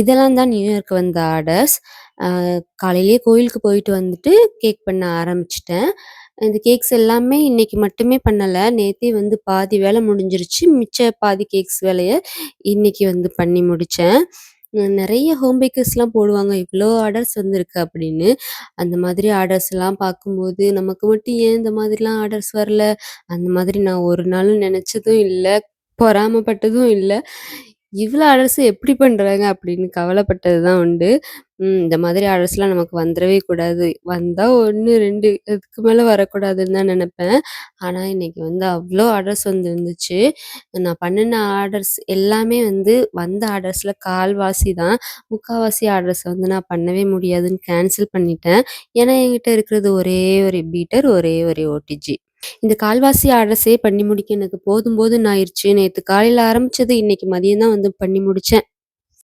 இதெல்லாம் தான் நியூ இயர்க்கு வந்த ஆர்டர்ஸ். காலையிலேயே கோயிலுக்கு போயிட்டு வந்துட்டு கேக் பண்ண ஆரம்பிச்சிட்டேன் இந்த கேக்ஸ் எல்லாமே இன்னைக்கு மட்டுமே பண்ணலை நேத்தே வந்து பாதி வேலை முடிஞ்சிருச்சு. மிச்ச பாதி கேக்ஸ் வேலையை இன்னைக்கு வந்து பண்ணி முடித்தேன் நிறைய ஹோம் பேக்கர்ஸ்லாம் போடுவாங்க. இவ்வளோ ஆர்டர்ஸ் வந்திருக்கு அப்படின்னு. அந்த மாதிரி ஆர்டர்ஸ்லாம் பார்க்கும்போது, நமக்கு மட்டும் ஏன் இந்த மாதிரிலாம் ஆர்டர்ஸ் வரல? அந்த மாதிரி நான் ஒரு நாளும் நினச்சதும் இல்லை பொறாமப்பட்டதும் இல்லை இவ்வளோ ஆர்டர்ஸ் எப்படி பண்ணுறாங்க அப்படின்னு கவலைப்பட்டது தான் உண்டு. ம் இந்த மாதிரி ஆர்டர்ஸ்லாம் நமக்கு வந்துடவே கூடாது. வந்தா 1, 2 அதுக்கு மேல வரக்கூடாதுன்னு தான் நெனப்பேன். ஆனா இன்னைக்கு வந்து அவ்ளோ ஆர்டர்ஸ் வந்திருந்துச்சு. நான் பண்ணுன ஆர்டர்ஸ் எல்லாமே வந்து வந்த ஆர்டர்ஸ்ல கால்வாசி தான். முக்காவாசி ஆர்டர்ஸ் வந்து நான் பண்ணவே முடியாதுன்னு கேன்சல் பண்ணிட்டேன். ஏன்னா என்கிட்ட இருக்கிறது ஒரே ஒரு பீட்டர், ஒரே ஒரு ஓடிஜி. இந்த கால்வாசி ஆர்டர்ஸே பண்ணி முடிக்க எனக்கு போதும் போதும்ன்னு ஆயிடுச்சு நேற்று காலையில் ஆரம்பிச்சது இன்னைக்கு மதியம் தான் வந்து பண்ணி முடித்தேன்